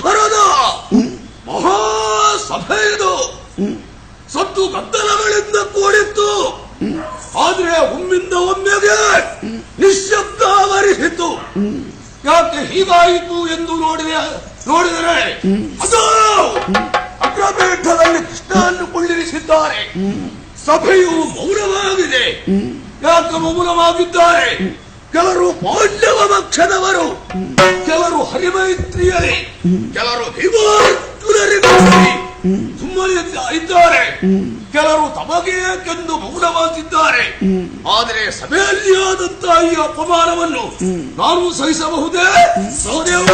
ಧ್ವರದ ಮಹಾಸಭೆಯದು. ಸತ್ತು ಗದ್ದಲಗಳಿಂದ ಕೂಡಿತ್ತು. ಆದ್ರೆ ಒಮ್ಮಿಂದ ಒಮ್ಮೆಗೆ ನಿಶ್ಶಬ್ದ ಆವರಿಸಿತು ಯಾಕೆ ಹೀಗಾಯಿತು ಎಂದು ನೋಡಿದ ನೋಡಿದರೆ ಅದು ಅಗ್ರಪೀಠದಲ್ಲಿ ಕೃಷ್ಣನ್ನು ಕುಳ್ಳಿರಿಸಿದ್ದಾರೆ. ಸಭೆಯು ಮೌನವಾಗಿದೆ. ಯಾಕೆ ಮೌನವಾಗಿದ್ದಾರೆ? ಕೆಲವರು ಪಾಂಡವ ಪಕ್ಷದವರು ಹರಿಮೈತ್ರಿಯರೇ ಕೆಲವರು ಭೀಮಾರ್ಜುನರಿಗಾಗಿ ಸುಮ್ಮನೆ ಇದ್ದಾರೆ. ಕೆಲವರು ತಮಗೇಕೆಂದು ಮೌನವಾಗಿದ್ದಾರೆ ಆದರೆ ಸಭೆಯಲ್ಲಿ ಆದಂತಹ ಈ ಅಪಮಾನವನ್ನು ನಾನು ಸಹಿಸಬಹುದೇ? ಸಹದೇವ